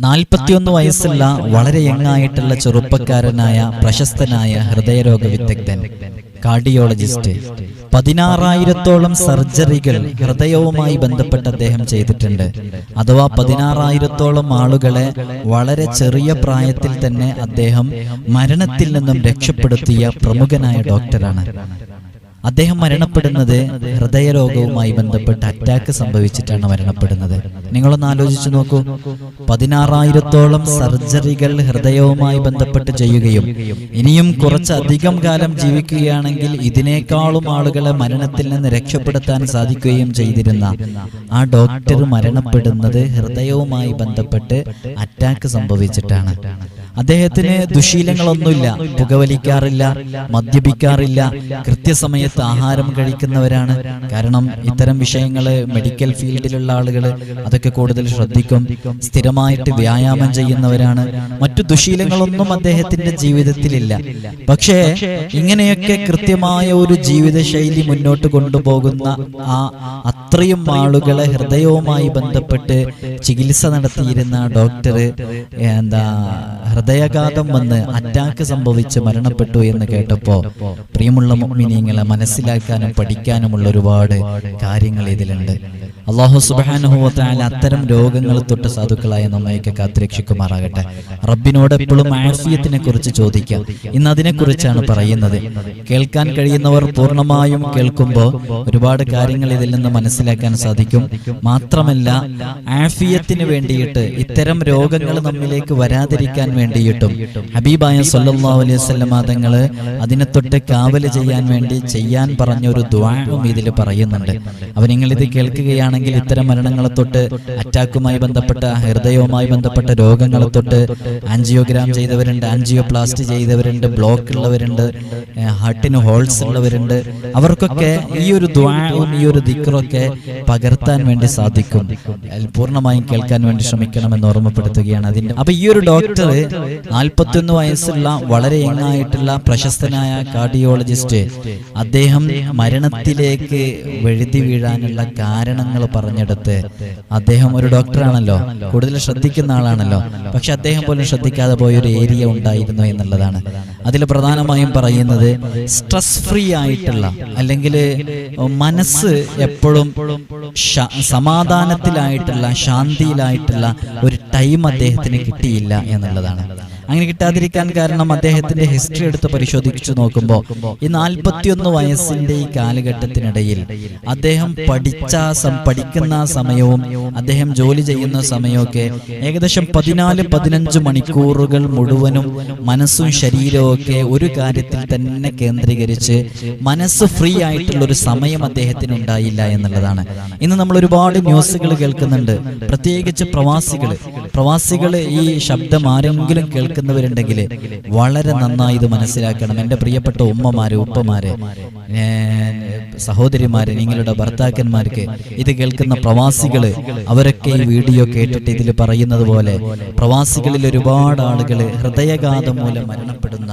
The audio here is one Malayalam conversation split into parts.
നാൽപ്പത്തിയൊന്ന് വയസ്സുള്ള വളരെ യങ്ങായിട്ടുള്ള ചെറുപ്പക്കാരനായ പ്രശസ്തനായ ഹൃദയരോഗ വിദഗ്ധൻ കാർഡിയോളജിസ്റ്റ്. പതിനാറായിരത്തോളം സർജറികൾ ഹൃദയവുമായി ബന്ധപ്പെട്ട് അദ്ദേഹം ചെയ്തിട്ടുണ്ട്. അഥവാ പതിനാറായിരത്തോളം ആളുകളെ വളരെ ചെറിയ പ്രായത്തിൽ തന്നെ അദ്ദേഹം മരണത്തിൽ നിന്നും രക്ഷപ്പെടുത്തിയ പ്രമുഖനായ ഡോക്ടറാണ്. അദ്ദേഹം മരണപ്പെടുന്നത് ഹൃദയരോഗവുമായി ബന്ധപ്പെട്ട് അറ്റാക്ക് സംഭവിച്ചിട്ടാണ് മരണപ്പെടുന്നത്. നിങ്ങളൊന്ന് ആലോചിച്ചു നോക്കൂ. പതിനാറായിരത്തോളം സർജറികൾ ഹൃദയവുമായി ബന്ധപ്പെട്ട് ചെയ്യുകയും ഇനിയും കുറച്ചധികം കാലം ജീവിക്കുകയാണെങ്കിൽ ഇതിനേക്കാളും ആളുകളെ മരണത്തിൽ നിന്ന് രക്ഷപ്പെടുത്താൻ സാധിക്കുകയും ചെയ്തിരുന്ന ആ ഡോക്ടർ മരണപ്പെടുന്നത് ഹൃദയവുമായി ബന്ധപ്പെട്ട് അറ്റാക്ക് സംഭവിച്ചിട്ടാണ്. അദ്ദേഹത്തിന് ദുശീലങ്ങളൊന്നുമില്ല പുകവലിക്കാറില്ല മദ്യപിക്കാറില്ല കൃത്യസമയത്ത് ആഹാരം കഴിക്കുന്നവരാണ്. കാരണം ഇത്തരം വിഷയങ്ങൾ മെഡിക്കൽ ഫീൽഡിലുള്ള ആളുകൾ അതൊക്കെ കൂടുതൽ ശ്രദ്ധിക്കും സ്ഥിരമായിട്ട് വ്യായാമം ചെയ്യുന്നവരാണ്. മറ്റു ദുശീലങ്ങളൊന്നും അദ്ദേഹത്തിന്റെ ജീവിതത്തിലില്ല. പക്ഷേ ഇങ്ങനെയൊക്കെ കൃത്യമായ ഒരു ജീവിതശൈലി മുന്നോട്ട് കൊണ്ടുപോകുന്ന ആ അത്രയും ആളുകളെ ഹൃദയവുമായി ബന്ധപ്പെട്ട് ചികിത്സ നടത്തിയിരുന്ന ഡോക്ടർ എന്താ ഹൃദയാഘാതം വന്ന് അറ്റാക്ക് സംഭവിച്ച് മരണപ്പെട്ടു എന്ന് കേട്ടപ്പോ പ്രിയമുള്ള മുഅ്മിനീങ്ങളെ മനസ്സിലാക്കാനും പഠിക്കാനുമുള്ള ഒരുപാട് കാര്യങ്ങൾ ഇതിലുണ്ട്. അള്ളാഹു സുബാനുഭവത്തായ അത്തരം രോഗങ്ങൾ തൊട്ട് സാധുക്കളായ നമ്മയൊക്കെ കാത്തുരക്ഷിക്കുമാറാകട്ടെ. റബ്ബിനോട് എപ്പോഴും ആഫിയത്തിനെ കുറിച്ച് ചോദിക്കാം. ഇന്ന് അതിനെക്കുറിച്ചാണ് പറയുന്നത്. കേൾക്കാൻ കഴിയുന്നവർ പൂർണമായും കേൾക്കുമ്പോൾ ഒരുപാട് കാര്യങ്ങൾ ഇതിൽ നിന്ന് മനസ്സിലാക്കാൻ സാധിക്കും. മാത്രമല്ല ആഫിയത്തിന് വേണ്ടിയിട്ട് ഇത്തരം രോഗങ്ങൾ നമ്മിലേക്ക് വരാതിരിക്കാൻ വേണ്ടിയിട്ടും ഹബീബായ സല്ലല്ലാഹു അലൈഹി വസല്ലമ തങ്ങൾ അതിനെ തൊട്ട് കാവൽ ചെയ്യാൻ വേണ്ടി ചെയ്യാൻ പറഞ്ഞൊരു ദ്വാവും ഇതിൽ പറയുന്നുണ്ട്. അവ നിങ്ങൾ ഇത് കേൾക്കുകയാണെങ്കിൽ ഇത്തരം മരണങ്ങളെ തൊട്ട് അറ്റാക്കുമായി ബന്ധപ്പെട്ട ഹൃദയവുമായി ബന്ധപ്പെട്ട രോഗങ്ങളെ തൊട്ട് ആൻജിയോഗ്രാം ചെയ്തവരുണ്ട് ആൻജിയോ പ്ലാസ്റ്റ് ചെയ്തവരുണ്ട് ബ്ലോക്ക് ഉള്ളവരുണ്ട് ഹാർട്ടിന് ഹോൾസ് ഉള്ളവരുണ്ട്. അവർക്കൊക്കെ ഈ ഒരു ദ്വാവും ഈ ഒരു ദിക്കറൊക്കെ പകർത്താൻ വേണ്ടി സാധിക്കും. പൂർണമായും കേൾക്കാൻ വേണ്ടി ശ്രമിക്കണം എന്ന് ഓർമ്മപ്പെടുത്തുകയാണ് അതിന്റെ അപ്പൊ ഈ ഒരു ഡോക്ടർ നാൽപ്പത്തിയൊന്ന് വയസ്സുള്ള വളരെ എങ്ങായിട്ടുള്ള പ്രശസ്തനായ കാർഡിയോളജിസ്റ്റ് അദ്ദേഹം മരണത്തിലേക്ക് വെഴുതി വീഴാനുള്ള കാരണങ്ങൾ പറഞ്ഞെടുത്ത് അദ്ദേഹം ഒരു ഡോക്ടറാണല്ലോ. കൂടുതൽ ശ്രദ്ധിക്കുന്ന ആളാണല്ലോ. പക്ഷെ അദ്ദേഹം പോലും ശ്രദ്ധിക്കാതെ പോയൊരു ഏരിയ ഉണ്ടായിരുന്നു എന്നുള്ളതാണ്. അതിൽ പ്രധാനമായും പറയുന്നത് സ്ട്രെസ് ഫ്രീ ആയിട്ടുള്ള അല്ലെങ്കിൽ മനസ്സ് എപ്പോഴും സമാധാനത്തിലായിട്ടുള്ള ശാന്തിയിലായിട്ടുള്ള ഒരു ടൈം അദ്ദേഹത്തിന് കിട്ടിയില്ല എന്നുള്ളതാണ്. അങ്ങനെ കിട്ടാതിരിക്കാൻ കാരണം അദ്ദേഹത്തിന്റെ ഹിസ്റ്ററി എടുത്ത് പരിശോധിച്ചു നോക്കുമ്പോൾ ഈ നാൽപ്പത്തിയൊന്ന് വയസ്സിന്റെ ഈ കാലഘട്ടത്തിനിടയിൽ അദ്ദേഹം പഠിച്ച പഠിക്കുന്ന സമയവും അദ്ദേഹം ജോലി ചെയ്യുന്ന സമയമൊക്കെ ഏകദേശം പതിനാല് പതിനഞ്ച് മണിക്കൂറുകൾ മുഴുവനും മനസ്സും ശരീരവും ഒക്കെ ഒരു കാര്യത്തിൽ തന്നെ കേന്ദ്രീകരിച്ച് മനസ്സ് ഫ്രീ ആയിട്ടുള്ള ഒരു സമയം അദ്ദേഹത്തിന് ഉണ്ടായില്ല എന്നുള്ളതാണ്. ഇന്ന് നമ്മൾ ഒരുപാട് ന്യൂസുകൾ കേൾക്കുന്നുണ്ട്. പ്രത്യേകിച്ച് പ്രവാസികൾ. പ്രവാസികൾ. ഈ ശബ്ദം ആരെങ്കിലും കേൾക്കുന്നവരുണ്ടെങ്കിൽ വളരെ നന്നായി ഇത് മനസ്സിലാക്കണം. എന്റെ പ്രിയപ്പെട്ട ഉമ്മമാരെ ഉപ്പമാരെ സഹോദരിമാര് നിങ്ങളുടെ ഭർത്താക്കന്മാർക്ക് ഇത് കേൾക്കുന്ന പ്രവാസികൾ അവരൊക്കെ ഈ വീഡിയോ കേട്ടിട്ട് ഇതിൽ പറയുന്നത് പോലെ പ്രവാസികളിൽ ഒരുപാട് ആളുകൾ ഹൃദയഘാതം മൂലം മരണപ്പെടുന്ന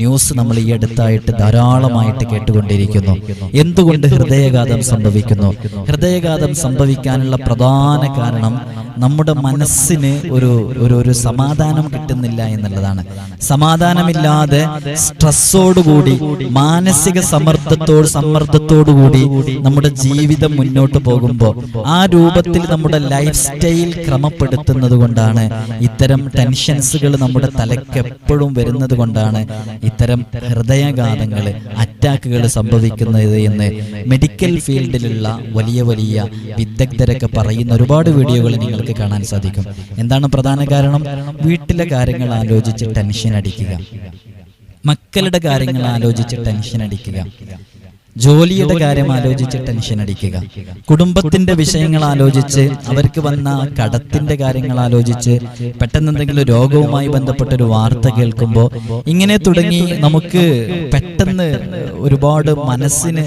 ന്യൂസ് നമ്മൾ ഈ അടുത്തായിട്ട് ധാരാളമായിട്ട് കേട്ടുകൊണ്ടിരിക്കുന്നു. എന്തുകൊണ്ട് ഹൃദയഘാതം സംഭവിക്കുന്നു? ഹൃദയഘാതം സംഭവിക്കാനുള്ള പ്രധാന കാരണം നമ്മുടെ മനസ്സിന് ഒരു ഒരു സമാധാനം കിട്ടുന്നില്ല എന്നുള്ളതാണ്. സമാധാനമില്ലാതെ സ്ട്രെസ്സോടുകൂടി മാനസിക സമ്മർദ്ദത്തോട് സമ്മർദ്ദത്തോടുകൂടി നമ്മുടെ ജീവിതം മുന്നോട്ട് പോകുമ്പോൾ ആ രൂപത്തിൽ നമ്മുടെ ലൈഫ് സ്റ്റൈൽ ക്രമപ്പെടുത്തുന്നത് കൊണ്ടാണ് ഇത്തരം ടെൻഷൻസുകൾ നമ്മുടെ തലയ്ക്ക് എപ്പോഴും വരുന്നത് കൊണ്ടാണ് ഇത്തരം ഹൃദയഘാതങ്ങൾ അറ്റാക്കുകൾ സംഭവിക്കുന്നത് എന്ന് മെഡിക്കൽ ഫീൽഡിലുള്ള വലിയ വലിയ വിദഗ്ധരൊക്കെ പറയുന്ന ഒരുപാട് വീഡിയോകൾ നിങ്ങൾക്ക് കാണാൻ സാധിക്കും. എന്താണ് പ്രധാന കാരണം? വീട്ടിലെ കാര്യങ്ങൾ ആലോചിച്ച് ടെൻഷൻ അടിക്കുക. മക്കളുടെ കാര്യങ്ങൾ ആലോചിച്ച് ടെൻഷൻ അടിക്കുക. ജോലിയുടെ കാര്യം ആലോചിച്ച് ടെൻഷൻ അടിക്കുക. കുടുംബത്തിന്റെ വിഷയങ്ങൾ ആലോചിച്ച് അവർക്ക് വന്ന കടത്തിന്റെ കാര്യങ്ങൾ ആലോചിച്ച് പെട്ടെന്ന് എന്തെങ്കിലും രോഗവുമായി ബന്ധപ്പെട്ട ഒരു വാർത്ത കേൾക്കുമ്പോൾ ഇങ്ങനെ തുടങ്ങി നമുക്ക് പെട്ടെന്ന് ഒരുപാട് മനസ്സിന്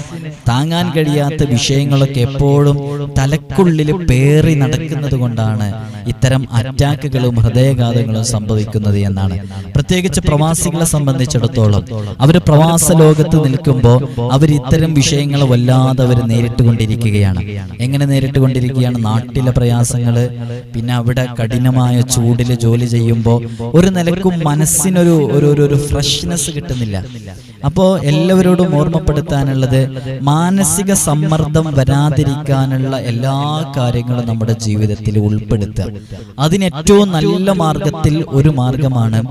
താങ്ങാൻ കഴിയാത്ത വിഷയങ്ങളൊക്കെ എപ്പോഴും തലക്കുള്ളിൽ പേറി നടക്കുന്നത് കൊണ്ടാണ് ഇത്തരം അറ്റാക്കുകളും ഹൃദയഘാതങ്ങളും സംഭവിക്കുന്നത് എന്നാണ്. പ്രത്യേകിച്ച് പ്രവാസികളെ സംബന്ധിച്ചിടത്തോളം അവർ പ്രവാസ ലോകത്ത് നിൽക്കുമ്പോൾ അവർ ഇത്തരം വിഷയങ്ങൾ വല്ലാതെ അവർ നേരിട്ടുകൊണ്ടിരിക്കുകയാണ്. എങ്ങനെ നേരിട്ടുകൊണ്ടിരിക്കുകയാണ്? നാട്ടിലെ പ്രയാസങ്ങൾ പിന്നെ അവിടെ കഠിനമായ ചൂടിൽ ജോലി ചെയ്യുമ്പോൾ ഒരു നിലക്കും മനസ്സിനൊരു ഒരു ഒരു ഫ്രഷ്നെസ് കിട്ടുന്നില്ല. അപ്പോൾ എല്ലാവരോടും ഓർമ്മപ്പെടുത്താനുള്ളത് മാനസിക സമ്മർദ്ദം വരാതിരിക്കാനുള്ള എല്ലാ കാര്യങ്ങളും നമ്മുടെ ജീവിതത്തിൽ ഉൾപ്പെടുത്തുക. അതിന് ഏറ്റവും നല്ല മാർഗത്തിൽ ഒരു മാർഗമാണ്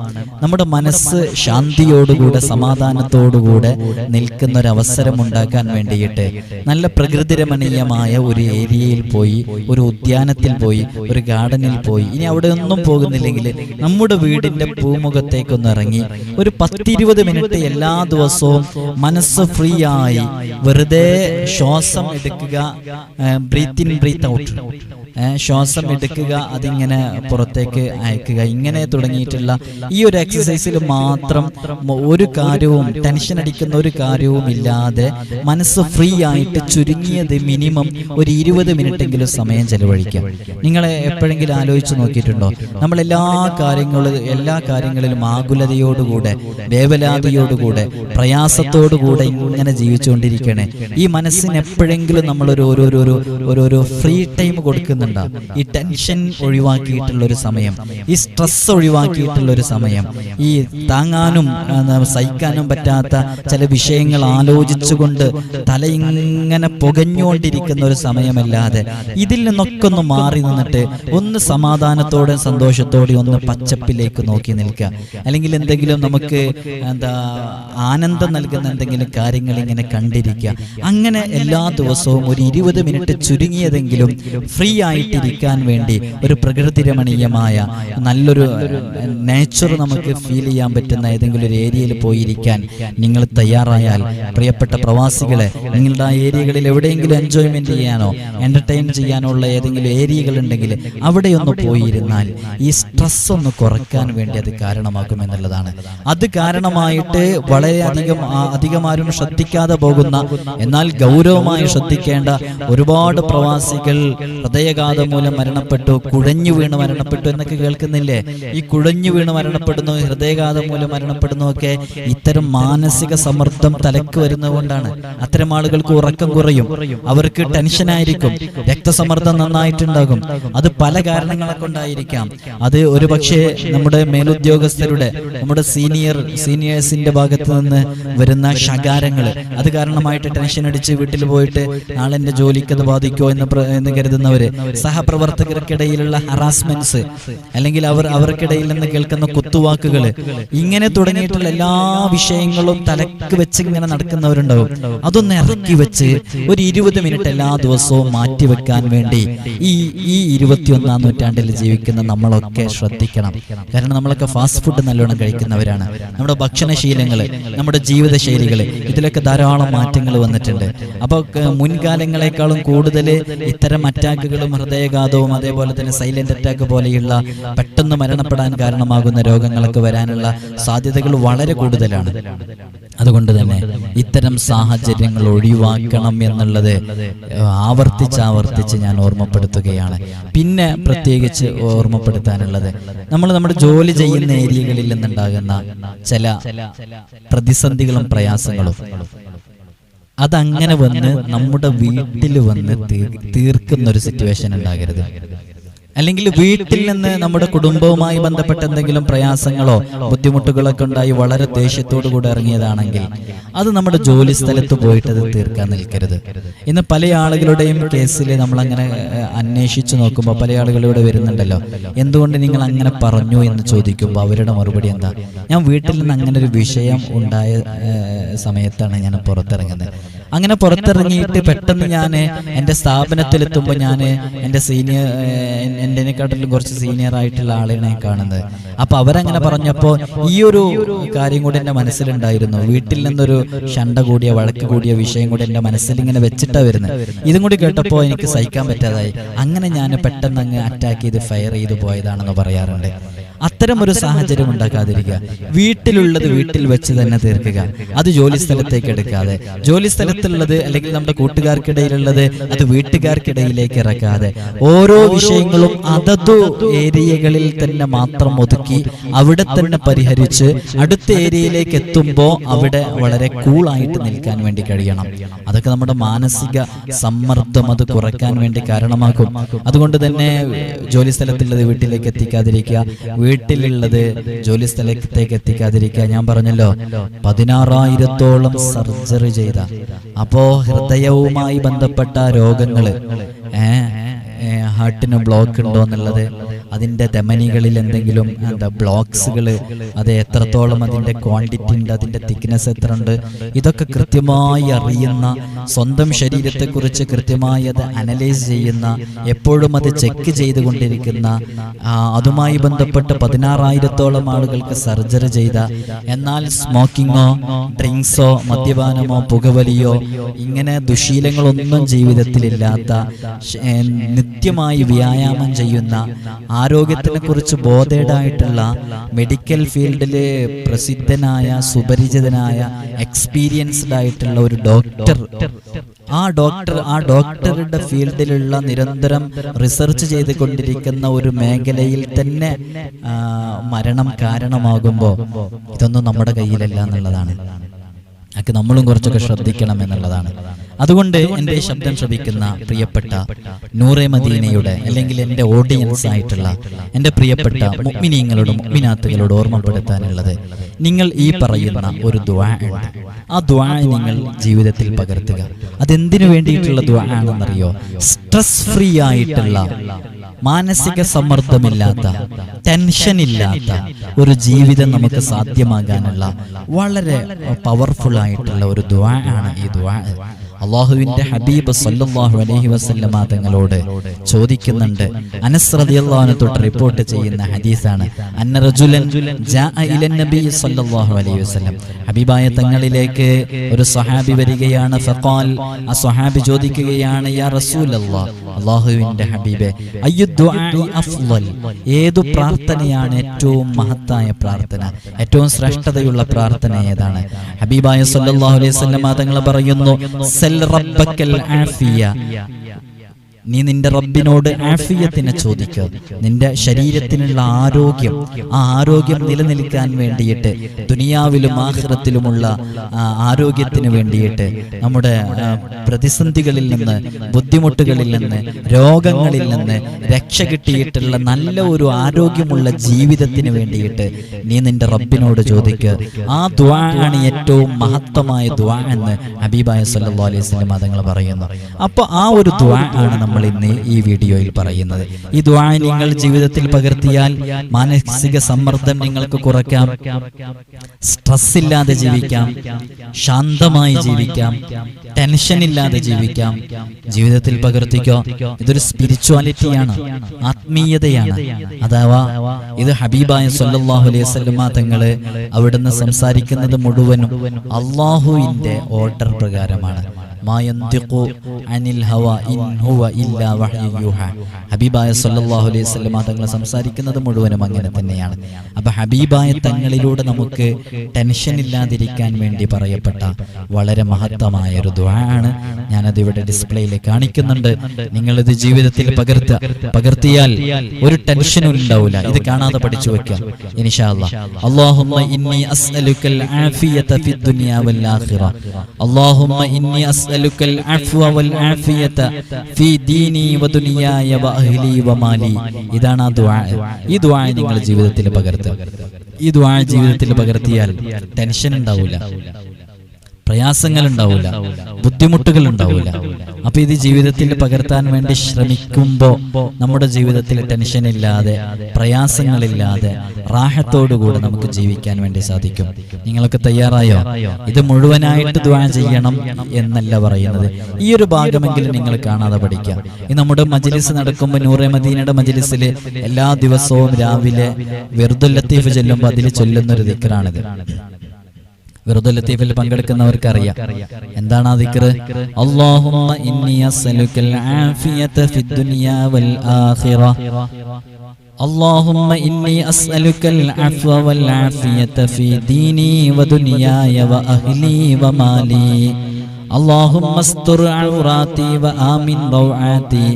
നമ്മുടെ മനസ്സ് ശാന്തിയോടുകൂടെ സമാധാനത്തോടുകൂടെ നിൽക്കുന്ന ഒരു അവസരം ഉണ്ടാക്കാൻ വേണ്ടിയിട്ട് നല്ല പ്രകൃതി രമണീയമായ ഒരു ഏരിയയിൽ പോയി ഒരു ഉദ്യാനത്തിൽ പോയി ഒരു ഗാർഡനിൽ പോയി. ഇനി അവിടെ ഒന്നും പോകുന്നില്ലെങ്കിൽ നമ്മുടെ വീടിന്റെ പൂമുഖത്തേക്കൊന്ന് ഇറങ്ങി ഒരു പത്തിരുപത് മിനിറ്റ് എല്ലാ ദിവസവും മനസ്സ് ഫ്രീ ആയി വെറുതെ ശ്വാസം എടുക്കുക ബ്രീത്ത് ഇൻ ബ്രീത്ത് ഔട്ട് ശ്വാസം എടുക്കുക അതിങ്ങനെ പുറത്തേക്ക് അയക്കുക ഇങ്ങനെ തുടങ്ങിയിട്ടുള്ള ഈ ഒരു എക്സസൈസിൽ മാത്രം ഒരു കാര്യവും ടെൻഷൻ അടിക്കുന്ന ഒരു കാര്യവും ഇല്ലാതെ മനസ്സ് ഫ്രീ ആയിട്ട് ചുരുങ്ങിയത് മിനിമം ഒരു ഇരുപത് മിനിറ്റെങ്കിലും സമയം ചെലവഴിക്കാം നിങ്ങൾ എപ്പോഴെങ്കിലും ആലോചിച്ച് നോക്കിയിട്ടുണ്ടോ നമ്മൾ എല്ലാ കാര്യങ്ങളും എല്ലാ കാര്യങ്ങളിലും ആകുലതയോടുകൂടെ വേവലാതിയോടുകൂടെ പ്രയാസത്തോടുകൂടെ ഇങ്ങനെ ജീവിച്ചുകൊണ്ടിരിക്കണേ ഈ മനസ്സിന് എപ്പോഴെങ്കിലും നമ്മൾ ഒരു ഓരോരോ ഓരോരോ ഫ്രീ ടൈം കൊടുക്കുന്നുണ്ടോ ഈ ടെൻഷൻ ഒഴിവാക്കിയിട്ടുള്ള ഒരു സമയം ഈ സ്ട്രെസ് ഒഴിവാക്കിയിട്ടുള്ള ഒരു സമയം ഈ താങ്ങാനും സഹിക്കാനും പറ്റാത്ത ചില വിഷയങ്ങൾ ആലോചിച്ചുകൊണ്ട് തല ഇങ്ങനെ പുകഞ്ഞുകൊണ്ടിരിക്കുന്ന ഒരു സമയമല്ലാതെ ഇതിൽ നിന്നൊക്കെ ഒന്ന് മാറി നിന്നിട്ട് ഒന്ന് സമാധാനത്തോടെ സന്തോഷത്തോടെ ഒന്ന് പച്ചപ്പിലേക്ക് നോക്കി നിൽക്കുക. അല്ലെങ്കിൽ എന്തെങ്കിലും നമുക്ക് എന്താ ആനന്ദം നൽകുന്ന എന്തെങ്കിലും കാര്യങ്ങൾ ഇങ്ങനെ കണ്ടിരിക്കുക. അങ്ങനെ എല്ലാ ദിവസവും ഒരു ഇരുപത് മിനിറ്റ് ചുരുങ്ങിയതെങ്കിലും ഫ്രീ ആയിട്ടിരിക്കാൻ വേണ്ടി ഒരു പ്രകൃതി രമണീയമായ നല്ലൊരു നേച്ചർ നമുക്ക് ഫീൽ ചെയ്യാൻ പറ്റുന്ന ഏതെങ്കിലും ഒരു ഏരിയയിൽ പോയിരിക്കാൻ നിങ്ങൾ തയ്യാറായാൽ പ്രിയപ്പെട്ട പ്രവാസികളെ നിങ്ങളുടെ ആ ഏരിയകളിൽ എവിടെയെങ്കിലും എൻജോയ്മെന്റ് ചെയ്യാനോ എന്റർടൈൻ ചെയ്യാനോ ഉള്ള ഏതെങ്കിലും ഏരിയകൾ ഉണ്ടെങ്കിൽ അവിടെ ഒന്ന് പോയിരുന്നാൽ ഈ സ്ട്രെസ് ഒന്ന് കുറയ്ക്കാൻ വേണ്ടി അത് കാരണമാക്കും എന്നുള്ളതാണ്. അത് കാരണമായിട്ട് വളരെയധികം ആ- അധികം ആരും ശ്രദ്ധിക്കാതെ പോകുന്ന എന്നാൽ ഗൗരവമായി ശ്രദ്ധിക്കേണ്ട ഒരുപാട് പ്രവാസികൾ ഹൃദയഘാതം മൂലം മരണപ്പെട്ടു കുഴഞ്ഞു വീണ് മരണപ്പെട്ടു എന്നൊക്കെ കേൾക്കുന്നില്ലേ? ഈ കുഴഞ്ഞു വീണ് മരണപ്പെടുന്നു ഹൃദയഘാതം മൂലം മരണപ്പെടുന്നു ഒക്കെ ഇത്തരം മാനസിക സമ്മർദ്ദം തലക്ക് വരുന്നതുകൊണ്ടാണ് അത്തരം ആളുകൾക്ക് ഉറക്കം കുറയും. അവർക്ക് ടെൻഷൻ ആയിരിക്കും രക്തസമ്മർദ്ദം നന്നായിട്ടുണ്ടാകും. അത് പല കാരണങ്ങളെ കൊണ്ടായിരിക്കാം. അത് ഒരു പക്ഷേ നമ്മുടെ മേലുദ്യോഗസ്ഥരുടെ നമ്മുടെ സീനിയർ സീനിയേഴ്സിന്റെ ഭാഗത്ത് നിന്ന് വരുന്ന ശകാരങ്ങൾ അത് കാരണമായിട്ട് ടെൻഷൻ അടിച്ച് വീട്ടിൽ പോയിട്ട് നാളെ എന്റെ ജോലിക്ക് അത് ബാധിക്കോ എന്ന് എന്ന് കരുതുന്നവര്. സഹപ്രവർത്തകർക്കിടയിലുള്ള ഹറാസ്മെന്റ്സ് അല്ലെങ്കിൽ അവർ അവർക്കിടയിൽ നിന്ന് കേൾക്കുന്ന കുത്തുവാക്കുകൾ ഇങ്ങനെ തുടങ്ങിയിട്ടുള്ള എല്ലാ വിഷയങ്ങളും തലക്ക് വെച്ച് ഇങ്ങനെ നടക്കുന്നവരുണ്ടാവും. അതൊന്ന് ഇറക്കി വെച്ച് ഒരു ഇരുപത് മിനിറ്റ് എല്ലാ ദിവസവും മാറ്റിവെക്കാൻ വേണ്ടി ഈ ഈ ഇരുപത്തിയൊന്നാം നൂറ്റാണ്ടിൽ ജീവിക്കുന്ന നമ്മളൊക്കെ ശ്രദ്ധിക്കണം. കാരണം നമ്മളൊക്കെ ഫാസ്റ്റ് ഫുഡ് നല്ലോണം കഴിക്കുന്നവരാണ്. നമ്മുടെ ഭക്ഷണശീലങ്ങൾ നമ്മുടെ ജീവിതശൈലികൾ ഇതിലൊക്കെ ധാരാളം മാറ്റങ്ങൾ വന്നിട്ടുണ്ട്. അപ്പോൾ മുൻകാലങ്ങളെക്കാളും കൂടുതൽ ഇത്തരം അറ്റാക്കുകളും ഹൃദയഘാതവും അതേപോലെ തന്നെ സൈലന്റ് അറ്റാക്ക് പോലെയുള്ള പെട്ടെന്ന് മരണപ്പെടാൻ കാരണമാകുന്ന രോഗങ്ങളൊക്കെ വരാനുള്ള സാധ്യതകൾ വളരെ കൂടുതലാണ്. അതുകൊണ്ട് തന്നെ ഇത്തരം സാഹചര്യങ്ങൾ ഒഴിവാക്കണം എന്നുള്ളത് ആവർത്തിച്ച് ആവർത്തിച്ച് ഞാൻ ഓർമ്മപ്പെടുത്തുകയാണ്. പിന്നെ പ്രത്യേകിച്ച് ഓർമ്മപ്പെടുത്താനുള്ളത് നമ്മൾ നമ്മുടെ ജോലി ചെയ്യുന്ന ഏരിയകളിൽ നിന്നുണ്ടാകുന്ന ചില പ്രതിസന്ധികളും പ്രയാസങ്ങളും. അതങ്ങനെ വന്ന് നമ്മുടെ വീട്ടിൽ വന്ന് തീർക്കുന്ന ഒരു സിറ്റുവേഷൻ ഉണ്ടാകരുത്. അല്ലെങ്കിൽ വീട്ടിൽ നിന്ന് നമ്മുടെ കുടുംബവുമായി ബന്ധപ്പെട്ട എന്തെങ്കിലും പ്രയാസങ്ങളോ ബുദ്ധിമുട്ടുകളൊക്കെ ഉണ്ടായി വളരെ ദേഷ്യത്തോടു കൂടെ ഇറങ്ങിയതാണെങ്കിൽ അത് നമ്മുടെ ജോലി സ്ഥലത്ത് പോയിട്ട് അത് തീർക്കാൻ നിൽക്കരുത്. ഇന്ന് പല ആളുകളുടെയും കേസിൽ നമ്മൾ അങ്ങനെ അന്വേഷിച്ചു നോക്കുമ്പോൾ പല ആളുകളിവിടെ വരുന്നുണ്ടല്ലോ. എന്തുകൊണ്ട് നിങ്ങൾ അങ്ങനെ പറഞ്ഞു എന്ന് ചോദിക്കുമ്പോൾ അവരുടെ മറുപടി എന്താ? ഞാൻ വീട്ടിൽ നിന്ന് അങ്ങനെ ഒരു വിഷയം ഉണ്ടായ സമയത്താണ് ഞാൻ പുറത്തിറങ്ങുന്നത്. അങ്ങനെ പുറത്തിറങ്ങിയിട്ട് പെട്ടെന്ന് ഞാൻ എന്റെ സ്ഥാപനത്തിലെത്തുമ്പോൾ ഞാൻ എന്റെ സീനിയർ എന്റെനെക്കാട്ടിലും കുറച്ച് സീനിയർ ആയിട്ടുള്ള ആളിനെ കാണുന്നത്. അപ്പൊ അവരങ്ങനെ പറഞ്ഞപ്പോൾ ഈ ഒരു കാര്യം കൂടി എന്റെ മനസ്സിലുണ്ടായിരുന്നു. വീട്ടിൽ നിന്നൊരു ഷണ്ട കൂടിയ വഴക്ക് കൂടിയ വിഷയം കൂടി എന്റെ മനസ്സിൽ ഇങ്ങനെ വെച്ചിട്ടാ വരുന്നത്. ഇതും കൂടി കേട്ടപ്പോൾ എനിക്ക് സഹിക്കാൻ പറ്റാതായി. അങ്ങനെ ഞാൻ പെട്ടെന്ന് അങ്ങ് അറ്റാക്ക് ചെയ്ത് ഫയർ ചെയ്ത് പോയതാണെന്ന് പറയാറുണ്ട്. അത്തരം ഒരു സാഹചര്യം ഉണ്ടാക്കാതിരിക്കുക. വീട്ടിലുള്ളത് വീട്ടിൽ വെച്ച് തന്നെ തീർക്കുക. അത് ജോലി സ്ഥലത്തേക്ക് എടുക്കാതെ. ജോലി സ്ഥലത്തുള്ളത് അല്ലെങ്കിൽ നമ്മുടെ കൂട്ടുകാർക്കിടയിലുള്ളത് അത് വീട്ടുകാർക്കിടയിലേക്ക് ഇറക്കാതെ. ഓരോ വിഷയങ്ങളും അതതു ഏരിയകളിൽ തന്നെ മാത്രം ഒതുക്കി അവിടെ തന്നെ പരിഹരിച്ച് അടുത്ത ഏരിയയിലേക്ക് എത്തുമ്പോൾ അവിടെ വളരെ കൂളായിട്ട് നിൽക്കാൻ വേണ്ടി കഴിയണം. അതൊക്കെ നമ്മുടെ മാനസിക സമ്മർദ്ദം അത് കുറയ്ക്കാൻ വേണ്ടി കാരണമാക്കും. അതുകൊണ്ട് തന്നെ ജോലി സ്ഥലത്തുള്ളത് വീട്ടിലേക്ക് എത്തിക്കാതിരിക്കുക. വീട്ടിലുള്ളത് ജോലി സ്ഥലത്തേക്ക് എത്തിക്കാതിരിക്കുക ഞാൻ പറഞ്ഞല്ലോ. പതിനാറായിരത്തോളം സർജറി ചെയ്ത. അപ്പോ ഹൃദയവുമായി ബന്ധപ്പെട്ട രോഗങ്ങൾ ഏഹ് ഹാർട്ടിന് ബ്ലോക്ക് ഉണ്ടോ എന്നുള്ളത് അതിന്റെ ധമനികളിൽ എന്തെങ്കിലും എന്താ ബ്ലോക്സുകൾ അത് എത്രത്തോളം അതിന്റെ ക്വാണ്ടിറ്റി ഉണ്ട് അതിന്റെ തിക്നെസ് എത്ര ഉണ്ട് ഇതൊക്കെ കൃത്യമായി അറിയുന്ന സ്വന്തം ശരീരത്തെക്കുറിച്ച് കൃത്യമായി അത് അനലൈസ് ചെയ്യുന്ന എപ്പോഴും അത് ചെക്ക് ചെയ്തുകൊണ്ടിരിക്കുന്ന അതുമായി ബന്ധപ്പെട്ട് പതിനാറായിരത്തോളം ആളുകൾക്ക് സർജറി ചെയ്ത എന്നാൽ സ്മോക്കിങ്ങോ ഡ്രിങ്ക്സോ മദ്യപാനമോ പുകവലിയോ ഇങ്ങനെ ദുശീലങ്ങളൊന്നും ജീവിതത്തിലില്ലാത്ത നിത്യമായി വ്യായാമം ചെയ്യുന്ന ആരോഗ്യത്തിനെ കുറിച്ച് ബോധേഡായിട്ടുള്ള മെഡിക്കൽ ഫീൽഡിൽ പ്രസിദ്ധനായ സുപരിചിതനായ എക്സ്പീരിയൻസ്ഡ് ആയിട്ടുള്ള ഒരു ഡോക്ടർ ആ ഡോക്ടർ ആ ഡോക്ടറുടെ ഫീൽഡിലുള്ള നിരന്തരം റിസർച്ച് ചെയ്തുകൊണ്ടിരിക്കുന്ന ഒരു മേഖലയിൽ തന്നെ മരണം കാരണമാകുമ്പോൾ ഇതൊന്നും നമ്മുടെ കയ്യിലല്ല എന്നുള്ളതാണ്. അതൊക്കെ നമ്മളും കുറച്ചൊക്കെ ശ്രദ്ധിക്കണം എന്നുള്ളതാണ്. അതുകൊണ്ട് എന്റെ ശബ്ദം ശ്രവിക്കുന്ന പ്രിയപ്പെട്ട നൂറെ മദീനയുടെ അല്ലെങ്കിൽ എന്റെ ഓഡിയൻസ് ആയിട്ടുള്ള എന്റെ പ്രിയപ്പെട്ട മുഗ്മിനീങ്ങളോട് മുഗ്മിനാത്തുകളോട് ഓർമ്മപ്പെടുത്താനുള്ളത്. നിങ്ങൾ ഈ പറയുന്ന ഒരു ദ്വാ ഉണ്ട് ആ ദ്വാ നിങ്ങൾ ജീവിതത്തിൽ പകർത്തുക. അതെന്തിനു വേണ്ടിയിട്ടുള്ള ദ്വാ ആണെന്നറിയോ? സ്ട്രെസ് ഫ്രീ ആയിട്ടുള്ള മാനസിക സമ്മർദ്ദമില്ലാത്ത ടെൻഷൻ ഇല്ലാത്ത ഒരു ജീവിതം നമുക്ക് സാധ്യമാകാനുള്ള വളരെ പവർഫുൾ ആയിട്ടുള്ള ഒരു ദ്വാ ആണ് ഈ ദ്വാ അള്ളാഹുവിന്റെ ഹബീബ് സല്ലല്ലാഹു അലൈഹി വസല്ലമ തങ്ങളോട് ചോദിക്കുന്നുണ്ട്. അനസ് തൊട്ട് റിപ്പോർട്ട് ചെയ്യുന്ന ഹദീസാണ്. അന്ന റജുലൻ നബി സല്ലല്ലാഹു അലൈഹി വസല്ലം. ഹബീബായ തങ്ങളിലേക്ക് ഒരു സ്വഹാബി വരികയാണ്. ഫഖാൽ ആ സ്വഹാബി ചോദിക്കുകയാണ് യാ റസൂലല്ലാഹ് അള്ളാഹുവിന്റെ ഹബീബെ അഫ്ളൽ ഏതു പ്രാർത്ഥനയാണ് ഏറ്റവും മഹത്തായ പ്രാർത്ഥന? ഏറ്റവും ശ്രേഷ്ഠതയുള്ള പ്രാർത്ഥന ഏതാണ്? ഹബീബായ സല്ലല്ലാഹു അലൈഹി വസല്ലം തങ്ങൾ പറയുന്നു سل ربك العافية. നീ നിന്റെ റബ്ബിനോട് ആഫിയത്തിനെ ചോദിക്കുക നിന്റെ ശരീരത്തിനുള്ള ആരോഗ്യം ആ ആരോഗ്യം നിലനിൽക്കാൻ വേണ്ടിയിട്ട് ദുനിയാവിലും ആഹ്റത്തിലുമുള്ള ആ, ആരോഗ്യത്തിന് വേണ്ടിയിട്ട് നമ്മുടെ പ്രതിസന്ധികളിൽ നിന്ന് ബുദ്ധിമുട്ടുകളിൽ നിന്ന് രോഗങ്ങളിൽ നിന്ന് രക്ഷ കിട്ടിയിട്ടുള്ള നല്ല ഒരു ആരോഗ്യമുള്ള ജീവിതത്തിന് വേണ്ടിയിട്ട് നീ നിന്റെ റബ്ബിനോട് ചോദിക്കുക ആ ദ്വാ ആണ് ഏറ്റവും മഹത്വമായ ദ്വാ എന്ന് ഹബീബായ സല്ലാ അലൈഹി വസല്ലം മതങ്ങൾ പറയുന്നു. അപ്പോൾ ആ ഒരു ദ്വാ ആണ് നമ്മൾ ഇന്ന് ഈ വീഡിയോയിൽ പറയുന്നത്. ഈ ദ്വാ നിങ്ങൾ ജീവിതത്തിൽ പകർത്തിയാൽ മാനസിക സമ്മർദ്ദം നിങ്ങൾക്ക് കുറയ്ക്കാം. സ്ട്രെസ് ഇല്ലാതെ ജീവിക്കാം. ശാന്തമായി ജീവിക്കാം. ടെൻഷൻ ഇല്ലാതെ ജീവിക്കാം. ജീവിതത്തിൽ പകർത്തിക്കോ. ഇതൊരു സ്പിരിച്വാലിറ്റിയാണ് ആത്മീയതയാണ്. അഥവാ ഇത് ഹബീബായ സല്ലാഹു അലൈഹി വസല്ലമ തങ്ങൾ അവിടുന്ന് സംസാരിക്കുന്നത് മുഴുവനും അള്ളാഹുവിന്റെ ഓർഡർ പ്രകാരമാണ്. ഹബീബായ സല്ലല്ലാഹു അലൈഹി സ്വലമ തങ്ങൾ സംസാരിക്കുന്നത് മുഴുവനും അങ്ങനെ തന്നെയാണ്. അപ്പൊ ഹബീബായ തങ്ങളിലൂടെ നമുക്ക് ടെൻഷൻ ഇല്ലാതിരിക്കാൻ വേണ്ടി പറയപ്പെട്ട വളരെ മഹത്തമായ ഒരു ദ്വാണ് ഞാനത് ഇവിടെ ഡിസ്പ്ലേയിൽ കാണിക്കുന്നുണ്ട്. നിങ്ങളിത് ജീവിതത്തിൽ പകർത്ത പകർത്തിയാൽ ഒരു ടെൻഷനും ഉണ്ടാവില്ല ഇത് കാണാതെ പഠിച്ചു വെക്കാം. ഇൻഷാ അള്ളാഹു ഇന്നി അസ്അലുക്കൽ ആഫിയത വൽ ആഖിറ. ഇന്നി ഫീ ദീനി വ ദുനിയായ വ അഹ്ലി വ മാലി. ഇതാണ് ആ ദുആ. ഈ ദുആ നിങ്ങൾ ജീവിതത്തിൽ പകർത്തുക. ഈ ദുആ ജീവിതത്തിൽ പകർത്തിയാൽ ടെൻഷൻ ഉണ്ടാവില്ല പ്രയാസങ്ങൾ ഉണ്ടാവില്ല ബുദ്ധിമുട്ടുകൾ ഉണ്ടാവില്ല അപ്പൊ ഇത് ജീവിതത്തിൽ പകർത്താൻ വേണ്ടി ശ്രമിക്കുമ്പോൾ നമ്മുടെ ജീവിതത്തിൽ ടെൻഷൻ ഇല്ലാതെ പ്രയാസങ്ങളില്ലാതെ റാഹത്തോടുകൂടെ നമുക്ക് ജീവിക്കാൻ വേണ്ടി സാധിക്കും. നിങ്ങളൊക്കെ തയ്യാറായോ? ഇത് മുഴുവനായിട്ട് ദ്വാ ചെയ്യണം എന്നല്ല പറയുന്നത്. ഈ ഒരു ഭാഗമെങ്കിലും നിങ്ങൾ കാണാതെ പഠിക്കാം. ഈ നമ്മുടെ മജിലിസ് നടക്കുമ്പോൾ നൂറെ മദീനയുടെ മജ്ലിസിൽ എല്ലാ ദിവസവും രാവിലെ വെറുതെ ലത്തീഫ് ചെല്ലുമ്പോൾ അതിൽ ചൊല്ലുന്ന ഒരു ദിക്കറാണിത് വെറുതെ ലത്തീഫിൽ പങ്കെടുക്കുന്നവർക്ക് അറിയാം എന്താണ് ആ ദിക്റ് അല്ലാഹുമ്മ ഇന്നി അസ്അലുക്കൽ ആഫിയത ഫിദ് ദുനിയ വൽ ആഖിറ اللهم إني أسألك العفو والعافية في ديني ودنياي وأهلي ومالي اللهم استر عوراتي وآمن روعاتي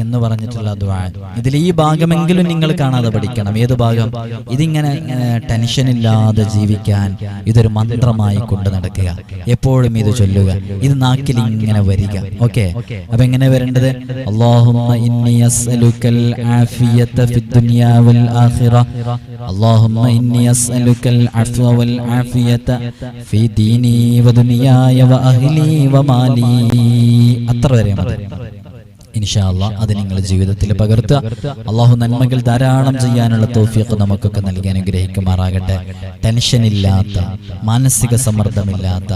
എന്ന് പറഞ്ഞിട്ടുള്ള ദുആ ഇതിൽ ഈ ഭാഗമെങ്കിലും നിങ്ങൾ കാണാതെ പഠിക്കണം ഏത് ഭാഗം ഇതിങ്ങനെ ടെൻഷൻ ഇല്ലാതെ ജീവിക്കാൻ ഇതൊരു മന്ത്രമായി കൊണ്ട് നടക്കുക എപ്പോഴും ഇത് ചൊല്ലുക ഇത് നാക്കിൽ ഇങ്ങനെ വരിക ഓക്കെ അപ്പൊ എങ്ങനെ വരേണ്ടത് അല്ലാഹുമ്മ ഇന്നി إني أسألك العفو والعافية في ديني ودنياي وأهلي ومالي أترى ഇൻഷാല്ല അത് നിങ്ങളുടെ ജീവിതത്തിൽ പകർത്തുക. അള്ളാഹു നന്മകൾ ധാരാളം ചെയ്യാനുള്ള തോഫിയൊക്കെ നമുക്കൊക്കെ നൽകി അനുഗ്രഹിക്കുമാറാകട്ടെ. ടെൻഷൻ ഇല്ലാത്ത മാനസിക സമ്മർദ്ദമില്ലാത്ത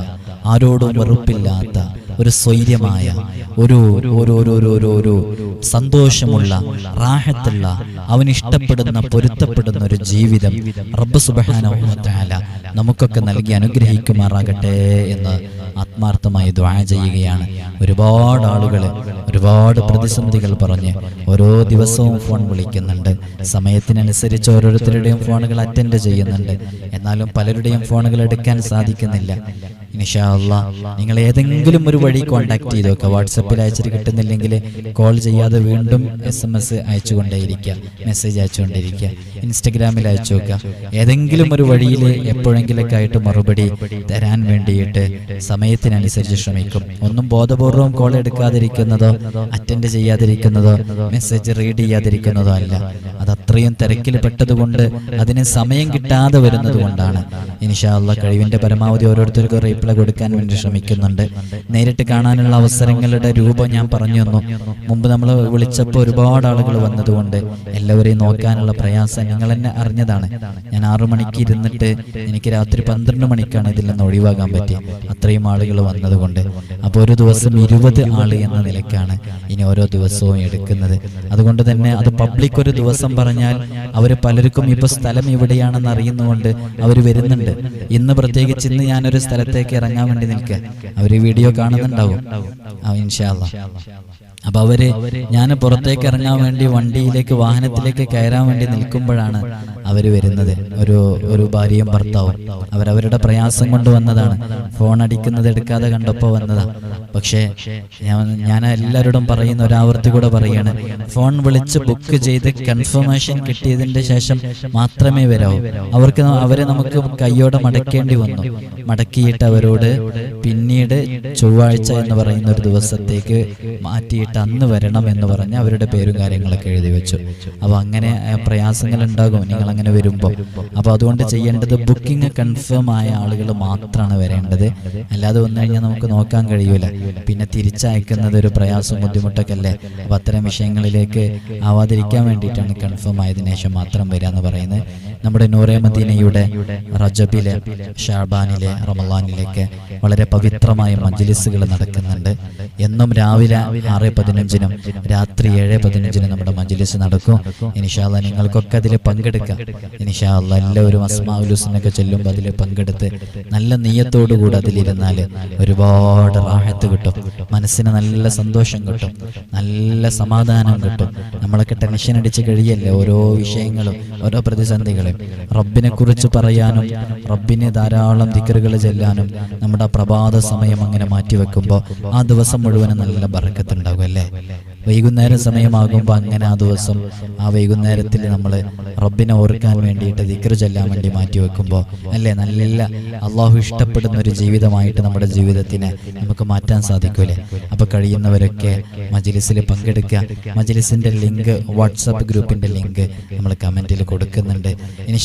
ആരോടും വെറുപ്പില്ലാത്ത ഒരു സ്വൈര്യമായ ഒരു ഒരു ഒരു ഒരു ഒരു സന്തോഷമുള്ള റാഹത്തുള്ള അവൻ ഇഷ്ടപ്പെടുന്ന പൊരുത്തപ്പെടുന്ന ഒരു ജീവിതം റബ്ബ് സുബാന നമുക്കൊക്കെ നൽകി അനുഗ്രഹിക്കുമാറാകട്ടെ എന്ന് ആത്മാർത്ഥമായി ദ്വാ ചെയ്യുകയാണ്. ഒരുപാട് ആളുകൾ ഒരുപാട് പ്രതിസന്ധികൾ പറഞ്ഞ് ഓരോ ദിവസവും ഫോൺ വിളിക്കുന്നുണ്ട്. സമയത്തിനനുസരിച്ച് ഓരോരുത്തരുടെയും ഫോണുകൾ അറ്റൻഡ് ചെയ്യുന്നുണ്ട്. എന്നാലും പലരുടെയും ഫോണുകൾ എടുക്കാൻ സാധിക്കുന്നില്ല. ഇൻഷാ അള്ളാ നിങ്ങൾ ഏതെങ്കിലും ഒരു വഴി കോൺടാക്ട് ചെയ്ത് നോക്കുക വാട്സപ്പിൽ അയച്ചിട്ട് കിട്ടുന്നില്ലെങ്കിൽ കോൾ ചെയ്യാതെ വീണ്ടും എസ് എം എസ് അയച്ചുകൊണ്ടേയിരിക്കുക. മെസ്സേജ് അയച്ചുകൊണ്ടിരിക്കുക ഇൻസ്റ്റഗ്രാമിൽ അയച്ചു നോക്കുക. ഏതെങ്കിലും ഒരു വഴിയിൽ എപ്പോഴെങ്കിലൊക്കെ ആയിട്ട് മറുപടി തരാൻ വേണ്ടിയിട്ട് സമയത്തിനനുസരിച്ച് ശ്രമിക്കും. ഒന്നും ബോധപൂർവം കോൾ എടുക്കാതിരിക്കുന്നതോ അറ്റൻഡ് ചെയ്യാതിരിക്കുന്നതോ മെസ്സേജ് റീഡ് ചെയ്യാതിരിക്കുന്നതോ അല്ല. അത് അത്രയും തിരക്കിൽ പെട്ടതുകൊണ്ട് അതിന് സമയം കിട്ടാതെ വരുന്നത് കൊണ്ടാണ്. ഇനിഷാള്ള കഴിവിന്റെ പരമാവധി ഓരോരുത്തർക്കും റീപ്ലൈ കൊടുക്കാൻ വേണ്ടി ശ്രമിക്കുന്നുണ്ട്. നേരിട്ട് കാണാനുള്ള അവസരങ്ങളുടെ രൂപം ഞാൻ പറഞ്ഞു തന്നു മുമ്പ് നമ്മൾ വിളിച്ചപ്പോൾ ഒരുപാട് ആളുകൾ വന്നതുകൊണ്ട് എല്ലാവരെയും നോക്കാനുള്ള പ്രയാസം നിങ്ങൾ എന്നെ അറിഞ്ഞതാണ്. ഞാൻ ആറു മണിക്ക് ഇരുന്നിട്ട് എനിക്ക് രാത്രി പന്ത്രണ്ട് മണിക്കാണ് ഇതിൽ നിന്ന് ഒഴിവാകാൻ പറ്റി. അത്രയും ആളുകൾ വന്നതുകൊണ്ട്. അപ്പോൾ ഒരു ദിവസം ഇരുപത് ആൾ എന്ന നിലയ്ക്കാണ് ഇനി ഓരോ ദിവസവും എടുക്കുന്നത്. അതുകൊണ്ട് തന്നെ അത് പബ്ലിക് ഒരു ദിവസം പറഞ്ഞാൽ അവർ പലർക്കും ഇപ്പൊ സ്ഥലം എവിടെയാണെന്ന് അറിയുന്നതുകൊണ്ട് അവർ വരുന്നുണ്ട്. ഇന്ന് പ്രത്യേകിച്ച് ഇന്ന് ഞാനൊരു സ്ഥലത്തേക്ക് ഇറങ്ങാൻ വേണ്ടി നിൽക്കുക. അവർ വീഡിയോ കാണുന്നുണ്ടാവും. ഇൻഷാല്ല അപ്പൊ അവർ ഞാൻ പുറത്തേക്ക് ഇറങ്ങാൻ വേണ്ടി വണ്ടിയിലേക്ക് വാഹനത്തിലേക്ക് കയറാൻ വേണ്ടി നിൽക്കുമ്പോഴാണ് അവർ വരുന്നത്. ഒരു ഒരു ഭാര്യയും ഭർത്താവും. അവരവരുടെ പ്രയാസം കൊണ്ട് വന്നതാണ്. ഫോൺ അടിക്കുന്നത് എടുക്കാതെ കണ്ടപ്പോ വന്നതാ. പക്ഷേ ഞാൻ ഞാൻ എല്ലാവരോടും പറയുന്ന ഒരാവർത്തി കൂടെ പറയാണ് ഫോൺ വിളിച്ച് ബുക്ക് ചെയ്ത് കൺഫർമേഷൻ കിട്ടിയതിന്റെ ശേഷം മാത്രമേ വരാവൂ. അവർക്ക് അവരെ നമുക്ക് കയ്യോടെ മടക്കേണ്ടി വന്നു. മടക്കിയിട്ട് അവരോട് പിന്നീട് ചൊവ്വാഴ്ച എന്ന് പറയുന്ന ഒരു ദിവസത്തേക്ക് മാറ്റിയിട്ട് അന്ന് വരണം എന്ന് പറഞ്ഞ് അവരുടെ പേരും കാര്യങ്ങളൊക്കെ എഴുതി വെച്ചു. അപ്പൊ അങ്ങനെ പ്രയാസങ്ങൾ ഉണ്ടാകും. നിങ്ങൾ അങ്ങനെ വരുമ്പോൾ അപ്പോൾ അതുകൊണ്ട് ചെയ്യേണ്ടത് ബുക്കിംഗ് കൺഫേം ആയ ആളുകൾ മാത്രമാണ് വരേണ്ടത്. അല്ലാതെ വന്നു കഴിഞ്ഞാൽ നമുക്ക് നോക്കാൻ കഴിയൂല. പിന്നെ തിരിച്ചയക്കുന്നത് ഒരു പ്രയാസം ബുദ്ധിമുട്ടൊക്കെ അല്ലേ അപ്പം അത്തരം വിഷയങ്ങളിലേക്ക് ആവാതിരിക്കാൻ വേണ്ടിയിട്ടാണ് കൺഫേം ആയതിനു ശേഷം മാത്രം വരിക എന്ന് പറയുന്നത്. നമ്മുടെ നൂറേമദീനയുടെ റജബിലെ ഷാബാനിലെ റമലാനിലേക്ക് വളരെ പവിത്രമായ മജ്ലിസുകൾ നടക്കുന്നുണ്ട്. എന്നും രാവിലെ ആറ് പതിനഞ്ചിനും രാത്രി ഏഴ് പതിനഞ്ചിനും നമ്മുടെ മജ്ലിസ് നടക്കും. ഇനിഷാല്ല നിങ്ങൾക്കൊക്കെ അതിൽ പങ്കെടുക്കാം. എല്ലാവരും അസ്മാവുലുസിനൊക്കെ ചെല്ലുമ്പോൾ അതിൽ പങ്കെടുത്ത് നല്ല നീയത്തോടുകൂടി അതിലിരുന്നാൽ ഒരുപാട് റാഹത്ത് കിട്ടും. മനസ്സിന് നല്ല സന്തോഷം കിട്ടും. നല്ല സമാധാനം കിട്ടും. നമ്മളൊക്കെ ടെൻഷൻ അടിച്ച് കഴിയല്ലേ ഓരോ വിഷയങ്ങളും ഓരോ പ്രതിസന്ധികളും. റബ്ബിനെ കുറിച്ച് പറയാനും റബ്ബിനെ ധാരാളം ദിക്കറുകൾ ചെല്ലാനും നമ്മുടെ പ്രഭാത സമയം അങ്ങനെ മാറ്റിവെക്കുമ്പോൾ ആ ദിവസം മുഴുവനും നല്ല ബറക്കത്തുണ്ടാകും അല്ലേ? വൈകുന്നേരം സമയമാകുമ്പോൾ അങ്ങനെ ആ ദിവസം ആ വൈകുന്നേരത്തിൽ നമ്മൾ റബ്ബിനെ ഓർക്കാൻ വേണ്ടിയിട്ട് ദിക്കറ് ചെല്ലാൻ വേണ്ടി മാറ്റി വെക്കുമ്പോൾ അല്ലേ? നല്ല അള്ളാഹു ഇഷ്ടപ്പെടുന്ന ഒരു ജീവിതമായിട്ട് നമ്മുടെ ജീവിതത്തിനെ നമുക്ക് മാറ്റാൻ സാധിക്കൂലേ? അപ്പൊ കഴിയുന്നവരൊക്കെ മജിലിസിൽ പങ്കെടുക്കുക. മജ്ലിസിന്റെ ലിങ്ക് വാട്സപ്പ് ഗ്രൂപ്പിന്റെ ലിങ്ക് നമ്മൾ കമന്റിൽ കൊടുക്കുന്നുണ്ട്. ഇനി